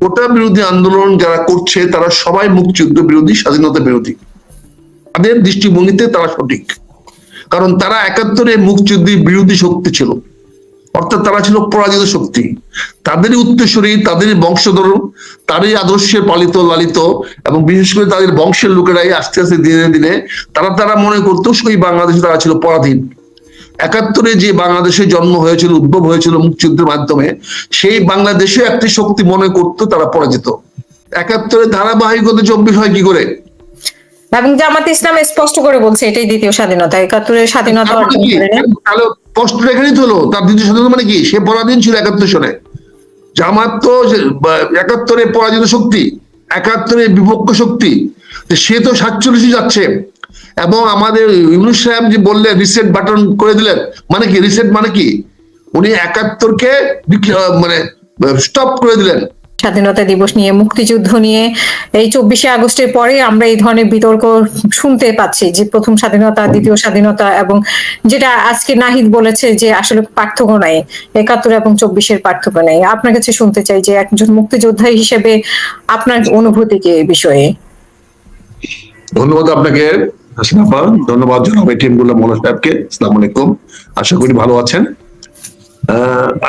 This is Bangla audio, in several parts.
কোটা বিরোধী আন্দোলন যারা করছে, তারা সবাই মুক্তিযুদ্ধ বিরোধী, স্বাধীনতা বিরোধী। তাদের দৃষ্টিভঙ্গিতে তারা সঠিক। কারণ তারা একাত্তরে মুক্তিযুদ্ধের বিরোধী শক্তি ছিল। অর্থাৎ তারা ছিল পরাজিত শক্তি। তাদেরই উত্তরসূরি তাদের বংশধর, তারই আদর্শে পালিত, লালিত এবং বিশেষ করে তাদের বংশের লোকেরাই আস্তে আস্তে দিনে দিনে তারা তারা মনে করতো, সেই বাংলাদেশে তারা ছিল পরাধীন। একাত্তরে যে বাংলাদেশে জন্ম হয়েছিল উদ্ভব হয়েছিল মুক্তিযুদ্ধের মাধ্যমে সেই বাংলাদেশে একটি শক্তি মনে করতো তারা পরাজিত। একাত্তরে ধারাবাহিকতা চব্বিশ হয় কি করে? এবং জামাত ইসলাম স্পষ্ট করে বলছে এটাই দ্বিতীয় স্বাধীনতা। একাত্তরের স্বাধীনতা মানে অর্জন কি? করেনি তাহলে কষ্ট এখানেই তো হলো। তার দ্বিতীয় স্বাধীনতা মানে কি? সে পরাধীন ছিল একাত্তর সনে। জামাত তো একাত্তরে পরাজিত শক্তি একাত্তরে বিপক্ষ শক্তি। সে তো সাতচল্লিশে যাচ্ছে। এবং আমাদের ইউনুস সাহেব যে বললেন রিসেট বাটন করে দিলেন মানে কি? রিসেট মানে কি? উনি একাত্তরকে মানে স্টপ করে দিলেন। স্বাধীনতা দিবস নিয়ে মুক্তিযুদ্ধ নিয়ে এই চব্বিশে আগস্টের পরে আমরা এই ধরনের বিতর্ক শুনতে পাচ্ছি যে প্রথম স্বাধীনতা দ্বিতীয় স্বাধীনতা এবং যেটা আজকে নাহিদ বলেছে যে আসলে পার্থক্য নাই একাত্তর এবং চব্বিশের পার্থক্য নেই। আপনার কাছে শুনতে চাই যে একজন মুক্তিযোদ্ধা হিসেবে আপনার অনুভূতি কি এই বিষয়ে? ধন্যবাদ আপনাকে। হাসিনা আপা ধন্যবাদ জানাব টিমগুলো মোলা সাহেবকে। আসসালামু আলাইকুম। আশা করি ভালো আছেন।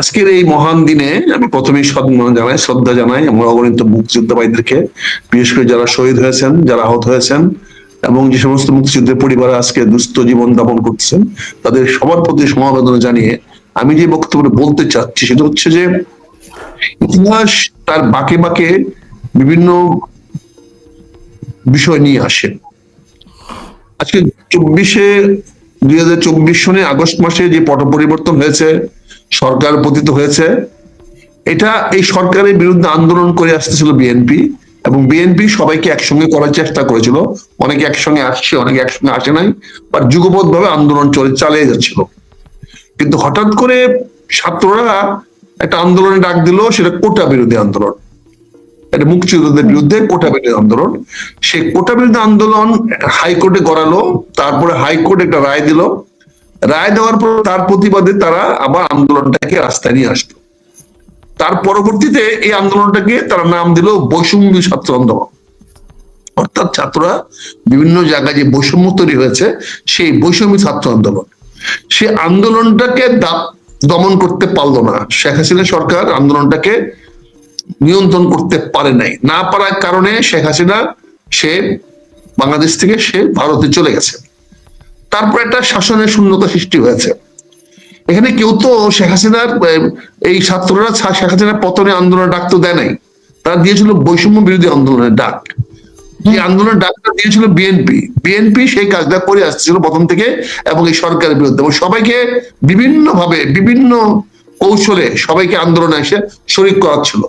আজকের এই মহান দিনে আমি প্রথমেই সম্মান জানাই, শ্রদ্ধা জানাই আমার অগণিত মুক্তিযোদ্ধা ভাইদেরকে, বিশেষ করে যারা শহীদ হয়েছেন, যারা আহত হয়েছেন, এবং যে সমস্ত মুক্তিযুদ্ধের পরিবার আজকে দুস্থ জীবন যাপন করছেন তাদের সবার প্রতি সমবেদনা জানিয়ে আমি যে বক্তব্য বলতে চাচ্ছি সেটা হচ্ছে যে, ইতিহাস তার বাঁকে বাঁকে বিভিন্ন বিষয় নিয়ে আসে। আজকে চব্বিশে, দুই হাজার চব্বিশ সনে আগস্ট মাসে যে পট পরিবর্তন হয়েছে, সরকার পতিত হয়েছে, এটা এই সরকারের বিরুদ্ধে আন্দোলন করে আসতেছিল বিএনপি এবং বিএনপি সবাইকে একসঙ্গে করার চেষ্টা করেছিল। অনেকে একসঙ্গে আসছে, অনেকে একসঙ্গে আসে নাই বা যুগপৎ ভাবে আন্দোলন চলে, চালিয়ে যাচ্ছিল। কিন্তু হঠাৎ করে ছাত্ররা একটা আন্দোলনে ডাক দিল, সেটা কোটা বিরোধী আন্দোলন। এটা মুক্তিযোদ্ধাদের বিরুদ্ধে কোটা বিরোধী আন্দোলন। সেই কোটা বিরোধী আন্দোলন হাইকোর্টে করালো তারপরে হাইকোর্ট একটা রায় দিল। রায় দেওয়ার পর তার প্রতিবাদে তারা আবার আন্দোলনটাকে রাস্তায় নিয়ে আসলো। তার পরবর্তীতে এই আন্দোলনটাকে তারা নাম দিল বৈষম্য ছাত্র আন্দোলন। অর্থাৎ ছাত্ররা বিভিন্ন জায়গায় যে বৈষম্য তৈরি হয়েছে সেই বৈষম্য ছাত্র আন্দোলন। সে আন্দোলনটাকে দা- দমন করতে পারল না। শেখ হাসিনা সরকার আন্দোলনটাকে নিয়ন্ত্রণ করতে পারে নাই। না পারার কারণে শেখ হাসিনা, সে বাংলাদেশ থেকে সে ভারতে চলে গেছে। তারপর একটা শাসনের শূন্যতা সৃষ্টি হয়েছে। এখানে কেউ তো শেখ হাসিনার এই ছাত্ররা শেখ হাসিনার পতনে আন্দোলনের ডাক তো দেয় নাই। তারা দিয়েছিল বৈষম্য বিরোধী আন্দোলনের ডাক। যে আন্দোলনের ডাকটা দিয়েছিল বিএনপি। বিএনপি সেই কাজটা করে আসছিল প্রথম থেকে এবং এই সরকারের বিরুদ্ধে। এবং সবাইকে বিভিন্ন ভাবে বিভিন্ন কৌশলে সবাইকে আন্দোলনে এসে শরিক করাচ্ছিল।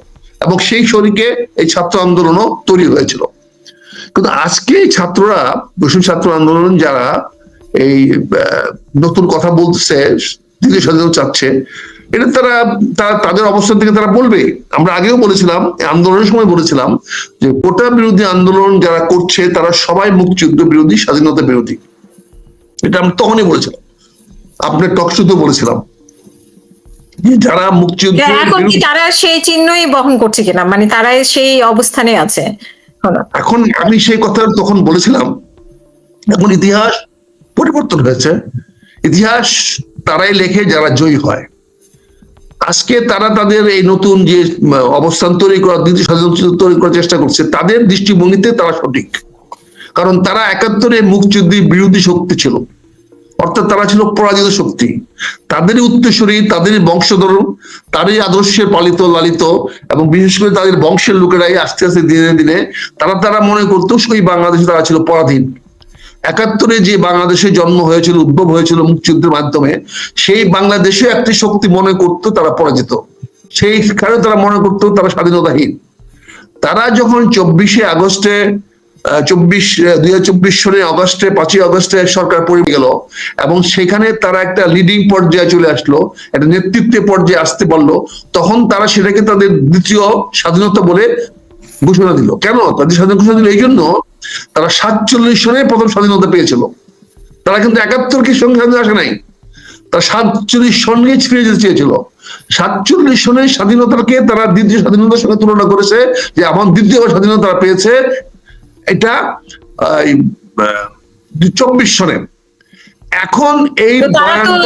এবং সেই শরিকে এই ছাত্র আন্দোলনও তৈরি হয়েছিল। কিন্তু আজকে ছাত্ররা, বৈষম্য ছাত্র আন্দোলন যারা এই নতুন কথা বলতেছে, দ্বিতীয় স্বাধীনতা চাচ্ছে, এটা তারা তারা, তাদের অবস্থান থেকে তারা বলবে। আমরা আগেও বলেছিলাম আন্দোলনের সময় বলেছিলাম যে কোটা বিরোধী আন্দোলন যারা করছে, তারা সবাই মুক্তিযুদ্ধ বিরোধী, স্বাধীনতা বিরোধী। এটা আমি তখনই বলেছিলাম। আপনার টকশুতে বলেছিলাম। যারা মুক্তিযুদ্ধ এখন কি তারা সেই চিহ্নই বহন করছে কিনা? মানে তারা সেই অবস্থানে আছে। এখন আমি সেই কথা তখন বলেছিলাম। এখন ইতিহাস পরিবর্তন হয়েছে। ইতিহাস তারাই লেখে যারা জয়ী হয়। আজকে তারা তাদের এই নতুন যে অবস্থান তৈরি করার দ্বিতীয় স্বাধীনতা তৈরি করার চেষ্টা করছে তাদের দৃষ্টিভঙ্গিতে তারা সঠিক। কারণ তারা একাত্তরে মুক্তিযুদ্ধের বিরোধী শক্তি ছিল। অর্থাৎ তারা ছিল পরাজিত শক্তি। তাদেরই উত্তরসূরি, তাদেরই বংশধর, তারই আদর্শে পালিত, লালিত এবং বিশেষ করে তাদের বংশের লোকেরাই আস্তে আস্তে দিনে দিনে তারা তারা মনে করতো সেই বাংলাদেশে তারা ছিল পরাধীন। একাত্তরে যে বাংলাদেশে জন্ম হয়েছিল, উদ্ভব হয়েছিল মুক্তিযুদ্ধের মাধ্যমে, সেই বাংলাদেশে একটি শক্তি মনে করতো তারা পরাজিত। সেই কারণে তারা মনে করতো তারা স্বাধীনতাহীন। তারা যখন চব্বিশে আগস্টে চব্বিশ দুই হাজার চব্বিশ সনের অগস্টে পাঁচই অগস্টে সরকার পড়ে গেল এবং সেখানে তারা একটা লিডিং পর্যায়ে চলে আসলো, একটা নেতৃত্বের পর্যায়ে আসতে পারল। তখন তারা সেটাকে তাদের দ্বিতীয় স্বাধীনতা বলে ঘোষণা দিল। কেন? তাদের স্বাধীনতা ঘোষণা দিল এই জন্য তারা সাতচল্লিশ সনে প্রথম স্বাধীনতা পেয়েছিল। তারা কিন্তু একাত্তর কি সঙ্গে স্বাধীনতা আসে নাই। তারা সাতচল্লিশ সনকেই ফিরে যেতে চেয়েছিল। সাতচল্লিশ সনের স্বাধীনতাকে তারা দ্বিতীয় স্বাধীনতার সঙ্গে তুলনা করেছে যে, আমার দ্বিতীয় স্বাধীনতা পেয়েছে এটা চব্বিশ সনে। এখন এই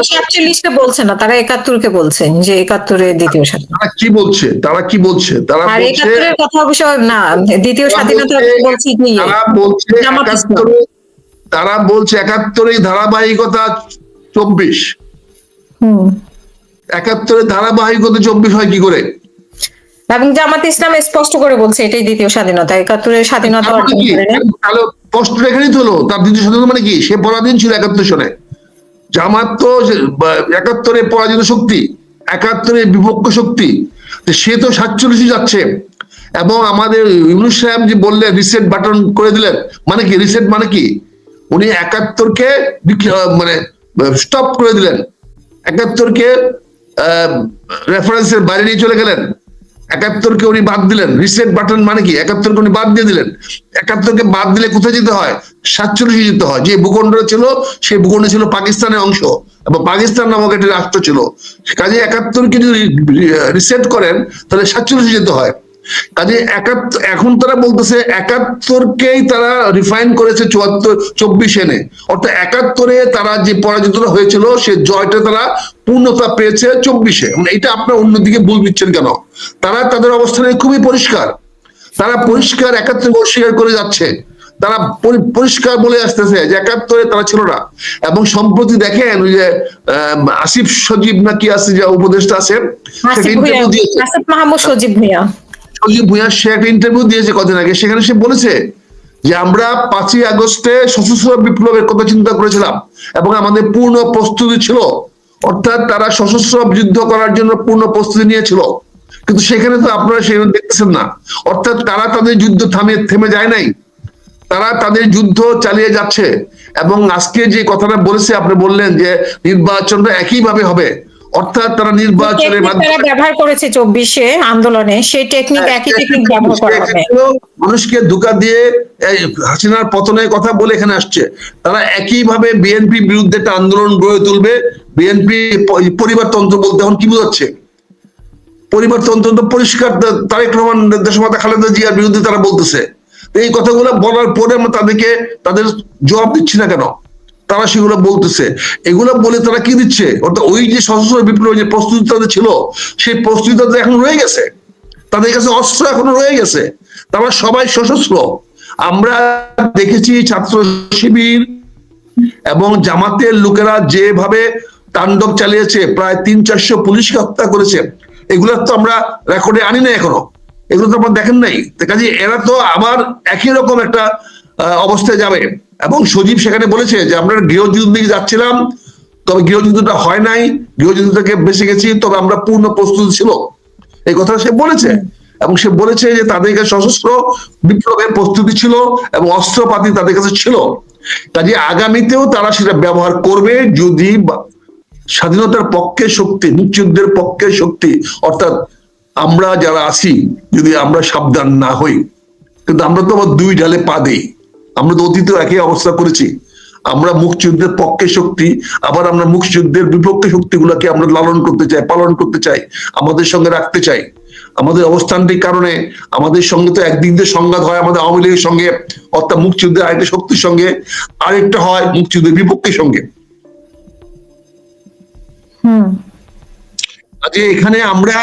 সাতচল্লিশকে বলছে না তারা একাত্তরকে বলছেন যে একাত্তরে দ্বিতীয় স্বাধীনতা। তারা কি বলছে? তারা কি বলছে? তারা বলছে কথা অবশ্য না দ্বিতীয় স্বাধীনতা বলছে- কি? তারা বলছে একাত্তরে তারা বলছে একাত্তরের ধারাবাহিকতা চব্বিশ। হুম। একাত্তরের ধারাবাহিকতা চব্বিশ হয় কি করে? এবং জামাত ইসলাম স্পষ্ট করে বলছে এটাই দ্বিতীয় স্বাধীনতা একাত্তরের স্বাধীনতা মানে অর্জন? করে কষ্ট এখানেই তো হলো তার দ্বিতীয় স্বাধীনতা মানে কি? সে পরাধীন ছিল একাত্তর সনে। জামাত তো একাত্তরে পরাজিত শক্তি একাত্তরে বিপক্ষ শক্তি সে তো সাতচল্লিশে যাচ্ছে। এবং আমাদের ইউনুস সাহেব যে বললেন রিসেট বাটন করে দিলেন মানে কি? রিসেট মানে কি? উনি একাত্তরকে মানে স্টপ করে দিলেন। একাত্তরকে রেফারেন্সের বাইরে নিয়ে চলে গেলেন। একাত্তরকে উনি বাদ দিলেন। রিসেট বাটন মানে কি? একাত্তরকে উনি বাদ দিয়ে দিলেন। একাত্তরকে বাদ দিলে কোথায় যেতে হয়? সাতচল্লিশে যেতে হয়। যে ভূখণ্ড ছিল, সেই ভূখণ্ড ছিল পাকিস্তানের অংশ এবং পাকিস্তান নামক একটি রাষ্ট্র ছিল। কাজে একাত্তরকে যদি রিসেট করেন, তাহলে সাতচল্লিশে যেতে হয়। কাজে একাত্তর এখন তারা বলতেছে একাত্তরকেই তারা রিফাইন করেছে চুয়াত্তর চব্বিশ এনে। অর্থাৎ একাত্তরে তারা যে পরাজিতটা হয়েছিল সে জয়টা তারা পূর্ণতা পেয়েছে চব্বিশে। মানে এটা আপনার অন্যদিকে ভুল দিচ্ছেন কেন? তারা তাদের অবস্থানে খুবই পরিষ্কার। তারা পরিষ্কার একাত্তর অস্বীকার করে যাচ্ছে। তারা পরিষ্কার বলে আসতেছে যে একাত্তরে তারা ছিল না। এবং সম্প্রতি দেখেন ওই যে আহ, আসিফ সজীব নাকি আছে যে উপদেষ্টা আছে সেটা ইন্টারভিউ দিয়েছে। আসিফ মাহমুদ সজীব ভুঁইয়া। ভুঁইয়া সে একটা ইন্টারভিউ দিয়েছে কদিন আগে, সেখানে সে বলেছে যে আমরা পাঁচই আগস্টে সশস্ত্র বিপ্লবের কথা চিন্তা করেছিলাম এবং আমাদের পূর্ণ প্রস্তুতি ছিল। অর্থাৎ তারা সশস্ত্র যুদ্ধ করার জন্য পূর্ণ প্রস্তুতি নিয়েছিল। কিন্তু সেখানে তো আপনারা সেখানে দেখতেছেন না। অর্থাৎ তারা তাদের যুদ্ধ থামে থেমে যায় নাই। তারা তাদের যুদ্ধ চালিয়ে যাচ্ছে এবং আজকে যে কথাটা বলেছে, আপনি বললেন যে নির্বাচনটা একইভাবে হবে। অর্থাৎ তারা নির্বাচনের মাধ্যমে ব্যবহার করেছে চব্বিশে আন্দোলনে সেই টেকনিক একই টেকনিক ব্যবহার করা হবে। মানুষকে ধোকা দিয়ে হাসিনার পতনের কথা বলে এখানে আসছে। তারা একইভাবে বিএনপি বিরুদ্ধে একটা আন্দোলন গড়ে তুলবে। বিএনপি পরিবারতন্ত্র বলতে এখন কি বোঝাচ্ছে? পরিবারতন্ত্র তো পরিষ্কার তারেক রহমান দেশমাতা খালেদা জিয়ার বিরুদ্ধে তারা বলতেছে। এই কথাগুলো বলার পরে আমরা তাদেরকে তাদের জবাব দিচ্ছি না কেন? তারা সেগুলো বলতেছে। এগুলো বলে তারা কি দিচ্ছে? অর্থাৎ ওই যে সশস্ত্র বিপ্লবের যে প্রস্তুতি তাদের ছিল, সেই প্রস্তুতি তাদের এখন রয়ে গেছে। তাদের কাছে অস্ত্র এখনও রয়ে গেছে। তারা সবাই সশস্ত্র। আমরা দেখেছি ছাত্র শিবির এবং জামাতের লোকেরা যেভাবে তাণ্ডব চালিয়েছে, প্রায় তিন চারশো পুলিশকে হত্যা করেছে। এগুলো তো আমরা রেকর্ডে আনি না এখনও। এগুলো তো আপনারা দেখেন নাই। কাজে এরা তো আবার একই রকম একটা অবস্থায় যাবে। এবং সজীব সেখানে বলেছে যে, আমরা গৃহযুদ্ধ দিকে যাচ্ছিলাম, তবে গৃহযুদ্ধটা হয় নাই গৃহযুদ্ধ থেকে বেঁচে গেছি, তবে আমরা পূর্ণ প্রস্তুত ছিল। এই কথা সে বলেছে। এবং সে বলেছে যে, তাদের কাছে সশস্ত্র বিপ্লবের প্রস্তুতি ছিল এবং অস্ত্রপাতি তাদের কাছে ছিল। কাজে আগামীতেও তারা সেটা ব্যবহার করবে যদি স্বাধীনতার পক্ষে শক্তি, মুক্তিযুদ্ধের পক্ষে শক্তি, অর্থাৎ আমরা যারা আছি, যদি আমরা সাবধান না হই। কিন্তু আমরা তো আবার দুই ঢালে পা দেই। আমরা তো অতীতেও একই অবস্থা করেছি। আমরা মুক্তিযুদ্ধের পক্ষে শক্তি আবার আমরা মুক্তিযুদ্ধের বিপক্ষে শক্তিগুলোকে আমরা লালন করতে চাই পালন করতে চাই আমাদের সঙ্গে রাখতে চাই। আমাদের অবস্থানটির কারণে আমাদের সঙ্গে তো একদিক দিয়ে সংঘাত হয় আমাদের আওয়ামী লীগের সঙ্গে অর্থাৎ মুক্তিযুদ্ধের আরেকটা শক্তির সঙ্গে আরেকটা হয় মুক্তিযুদ্ধের বিপক্ষের সঙ্গে। আজকে এখানে আমরা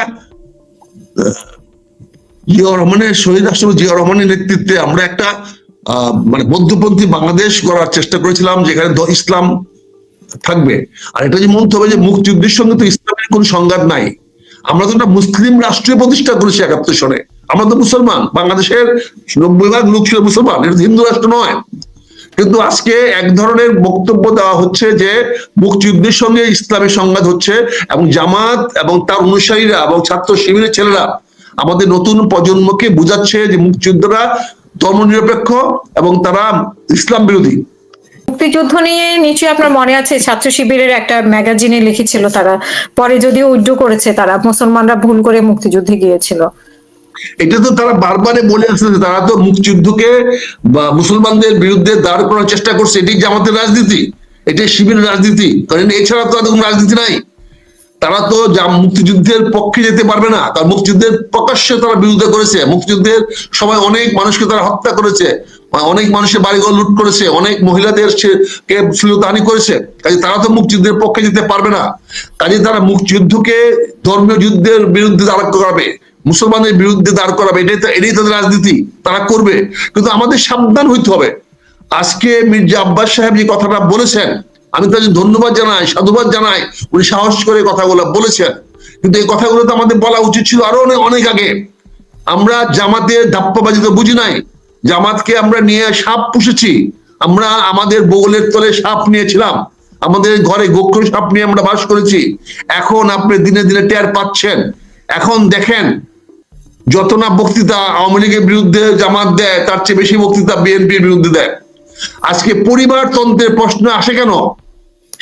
জিয়া রহমানের শহীদ রাষ্ট্রপতি জিয়া রহমানের নেতৃত্বে আমরা একটা মানে মধ্যপন্থী বাংলাদেশ করার চেষ্টা করেছিলাম, যেখানে ইসলাম থাকবে। আর এটা যে মনে হবে যে মুক্তিযুদ্ধের সঙ্গে তো ইসলামের কোন সংঘাত নাই। আমরা তো একটা মুসলিম রাষ্ট্রীয় প্রতিষ্ঠা করেছি একাত্তর সনে। আমরা তো মুসলমান। বাংলাদেশের নব্বই ভাগ লোক ছিল মুসলমান। এটা হিন্দু রাষ্ট্র নয়। কিন্তু আজকে এক ধরনের বক্তব্য দেওয়া হচ্ছে যে মুক্তিযুদ্ধের সঙ্গে ইসলামের সংঘাত হচ্ছে এবং জামাত এবং তার অনুসারীরা এবং ছাত্র শিবিরের ছেলেরা আমাদের নতুন প্রজন্মকে বুঝাচ্ছে যে মুক্তিযুদ্ধরা ধর্মনিরপেক্ষ এবং তারা ইসলাম বিরোধী। মুক্তিযুদ্ধ নিয়ে নিশ্চয়ই আপনার মনে আছে ছাত্র শিবিরের একটা ম্যাগাজিনে লিখেছিল তারা পরে যদিও উইড্রো করেছে তারা মুসলমানরা ভুল করে মুক্তিযুদ্ধে গিয়েছিল। এটা তো তারা বারবারে বলে আসছে তারা তো মুক্তিযুদ্ধকে মুসলমানদের বিরুদ্ধে দাঁড় করার চেষ্টা করছে এটি জামাতের রাজনীতি এটাই শিবিরের রাজনীতি। কারণ এছাড়া তো আর রাজনীতি নাই। তারা তো যা মুক্তিযুদ্ধের পক্ষে যেতে পারবে না কারণ মুক্তিযুদ্ধের প্রকাশ্যে তারা বিরোধিতা করেছে, মুক্তিযুদ্ধের সময় অনেক মানুষকে তারা হত্যা করেছে, অনেক মানুষের বাড়িঘর লুট করেছে, অনেক মহিলাদের কে শ্লীলতাহানি করেছে, কাজে তারা তো মুক্তিযুদ্ধের পক্ষে যেতে পারবে না। কাজে তারা মুক্তিযুদ্ধকে ধর্মীয় যুদ্ধের বিরুদ্ধে দাঁড় করাবে মুসলমানের বিরুদ্ধে দাঁড় করাবে, এটাই এটাই তাদের রাজনীতি, তারা করবে। কিন্তু আমাদের সাবধান হইতে হবে। আজকে মির্জা আব্বাস সাহেব যে কথাটা বলেছেন আমি তাকে ধন্যবাদ জানাই, সাধুবাদ জানাই। উনি সাহস করে কথাগুলো বলেছেন। কিন্তু এই কথাগুলো তো আমাদের বলা উচিত ছিল আরও অনেক আগে। আমরা জামাতের ধাপ্পাবাজি তো বুঝি নাই। জামাতকে আমরা নিয়ে সাপ পুষেছি। আমরা আমাদের বগলের তলে সাপ নিয়েছিলাম। আমাদের ঘরে গোক্ষর সাপ নিয়ে আমরা বাস করেছি। এখন আপনি দিনে দিনে টের পাচ্ছেন। এখন দেখেন, যত না বক্তৃতা আওয়ামী লীগের বিরুদ্ধে জামাত দেয়, তার চেয়ে বেশি বক্তৃতা বিএনপির বিরুদ্ধে দেয়। আজকে পরিবার তন্ত্রের প্রশ্ন আসে কেন?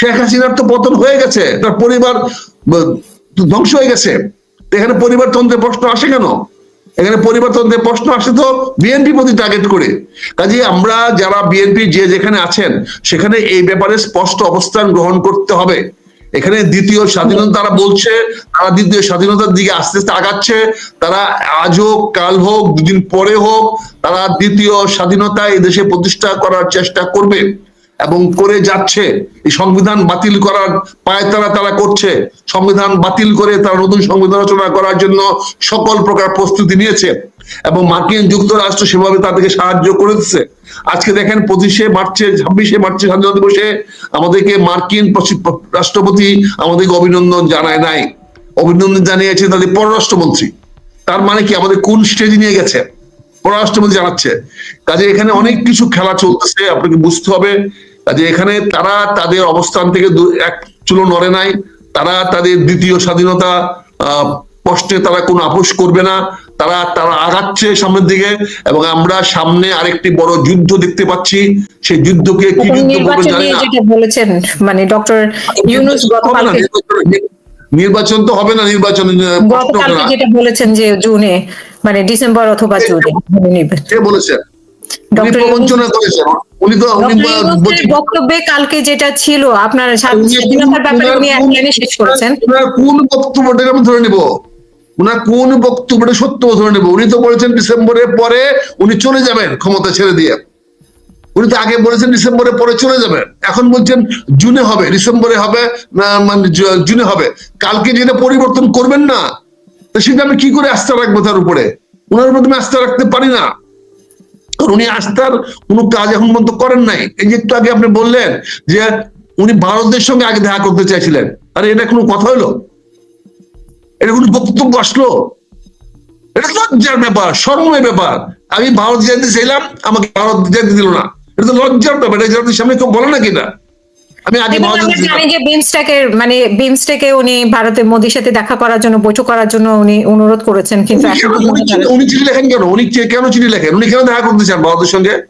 শেখ হাসিনার তো পতন হয়ে গেছে, তার পরিবার ধ্বংস হয়ে গেছে। এখানে পরিবারতন্ত্রের প্রশ্ন আসে কেন? এখানে পরিবারতন্ত্রের প্রশ্ন আসে তো বিএনপি প্রতি টার্গেট করে। কাজে আমরা যারা বিএনপি যে যেখানে আছেন, সেখানে এই ব্যাপারে স্পষ্ট অবস্থান গ্রহণ করতে হবে। এখানে দ্বিতীয় স্বাধীনতা তারা বলছে, তারা দ্বিতীয় স্বাধীনতার দিকে আস্তে আস্তে আগাচ্ছে, তারা আজ হোক, কাল হোক, দুদিন পরে হোক, তারা দ্বিতীয় স্বাধীনতা দেশে প্রতিষ্ঠা করার চেষ্টা করবে এবং করে যাচ্ছে। এই সংবিধান বাতিল করার পায়তারা তারা করছে। সংবিধান বাতিল করে তারা নতুন সংবিধান রচনা করার জন্য সকল প্রকার প্রস্তুতি নিয়েছে। এবং মার্কিন যুক্তরাষ্ট্র সেভাবে তাদেরকে সাহায্য করেছে। আজকে দেখেন পঁচিশে মার্চে, ছাব্বিশে মার্চে স্বাধীনতা দিবসে আমাদেরকে মার্কিন রাষ্ট্রপতি আমাদেরকে অভিনন্দন জানায় নাই। অভিনন্দন জানিয়েছে তাদের পররাষ্ট্রমন্ত্রী। তার মানে কি? আমাদের কোন স্টেজে নিয়ে গেছে? পররাষ্ট্রমন্ত্রী জানাচ্ছে। কাজে এখানে অনেক কিছু খেলা চলতেছে, আপনাকে বুঝতে হবে। কাজে এখানে তারা তাদের অবস্থান থেকে এক চুলো নড়ে নাই। তারা তাদের দ্বিতীয় স্বাধীনতা প্রশ্নে তারা কোনো আপোষ করবে না। তারা তারা আগাচ্ছে সামনের দিকে এবং আমরা সামনে আরেকটি বড় যুদ্ধ দেখতে পাচ্ছি। সেই যুদ্ধকে কি যুদ্ধ বলবেন নির্বাচন জানি না। বলেছেন মানে ডক্টর ইউনুস গতকালকে নির্বাচন- তো হবে না নির্বাচন গতকালকে যেটা বলেছেন যে জুনে মানে ডিসেম্বর অথবা জুনে। কে বলেছেন উনি ডক্টর প্রবঞ্চনা করেছেন। উনি তো উনি বক্তব্যে কালকে যেটা ছিল আপনার স্বাধীনতার ব্যাপারে উনি কোন- এক লাইনে শেষ করেছেন। কোন বক্তব্যটাকে আমি ধরে নিব? উনার কোন বক্তব্যটা সত্য ধরে নেব উনি তো বলেছেন ডিসেম্বরের পরে উনি চলে যাবেন ক্ষমতা ছেড়ে দিয়ে। উনি তো আগে বলেছেন ডিসেম্বরের পরে চলে যাবেন। এখন বলছেন জুনে হবে, ডিসেম্বরে হবে মানে জুনে হবে। কালকে যেটা পরিবর্তন করবেন না, তো সেটা আমি কি করে আস্থা রাখব তার উপরে? উনার উপর আস্থা রাখতে পারি না। কারণ উনি আস্থার কোনো কাজ এখন পর্যন্ত করেন নাই। এই যে একটু আগে আপনি বললেন যে উনি ভারতের সঙ্গে আগে দেখা করতে চাইছিলেন। আরে এটা কোনো কথা হলো? এটা কোনো বক্তব্য আসলো? এটা লজ্জার ব্যাপার শর্মের ব্যাপার। আমি ভারত যেতে চাইলাম আমাকে ভারত যেতে দিল না। এটা তো লজ্জার ব্যাপার এটা জাতির সামনে কেউ বলে না কিনা? আমি আগে জানি যে বিমস্টেকের মানে বিমস্টেকে উনি ভারতের মোদির সাথে দেখা করার জন্য বৈঠক করার জন্য উনি অনুরোধ করেছেন কিন্তু উনি চিঠি- লেখেন কেন? উনি কেন চিঠি লেখেন? উনি কেন দেখা করতে চান ভারতের সঙ্গে?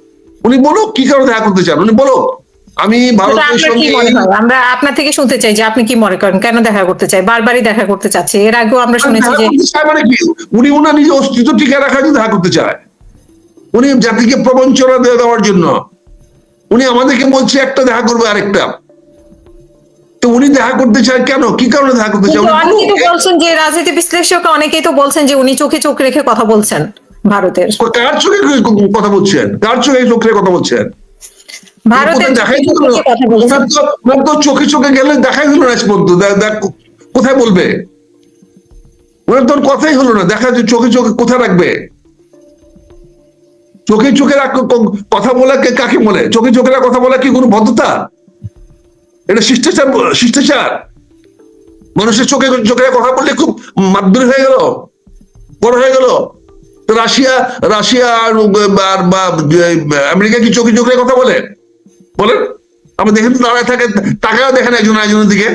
উনি বলো কি কারণে দেখা করতে চান? উনি বলুক। আমি ভারতের সঙ্গে আমরা আপনার থেকে শুনতে চাই যে আপনি কি মনে করেন? কেন দেখা করতে চাই বারবারই দেখা করতে চাচ্ছে। এর আগেও আমরা শুনেছি যে মানে কি? উনি ওনার নিজের অস্তিত্ব টিকে রাখার জন্য দেখা করতে চায়। উনি জাতিকে প্রবঞ্চনা দিয়ে দেওয়ার জন্য। উনি আমাদেরকে বলছে একটা দেখা করবে আরেকটা। তো উনি দেখা করতে চায় কেন? কি কারণে দেখা করতে চায়? উনি তো বলছেন যে রাজনীতি বিশ্লেষক অনেকেই তো বলছেন যে উনি চোখে চোখ রেখে কথা বলছেন ভারতের। কার চোখে কথা বলছেন? কার চোখে চোখে কথা বলছেন? ভারতের দেখাই চোখে দিল? চোখে কথা ওনার তো চোখে চোখে গেলে দেখাই হলো না আজ পর্যন্ত দে- দেখ কোথায় বলবে? ওনার তোর কথাই হলো না। দেখা যে চোখে চোখে কোথায় রাখবে? চোখে চোখে কথা বলা কাকে বলে? চোখে চোখে কথা বলা কি কোনো ভদ্রতা? এটা শিষ্টাচার শিষ্টাচার। মানুষের চোখে চোখে কথা বললে খুব মাধ্যমে হয়ে গেল। বড় হয়ে গেল। রাশিয়া রাশিয়া আর আমেরিকা কি চোখে চোখে কথা বলে? বলেন আপনি দেখেন দাঁড়ায় থাকে তাকেও দেখেন একজন একজনের দিকে।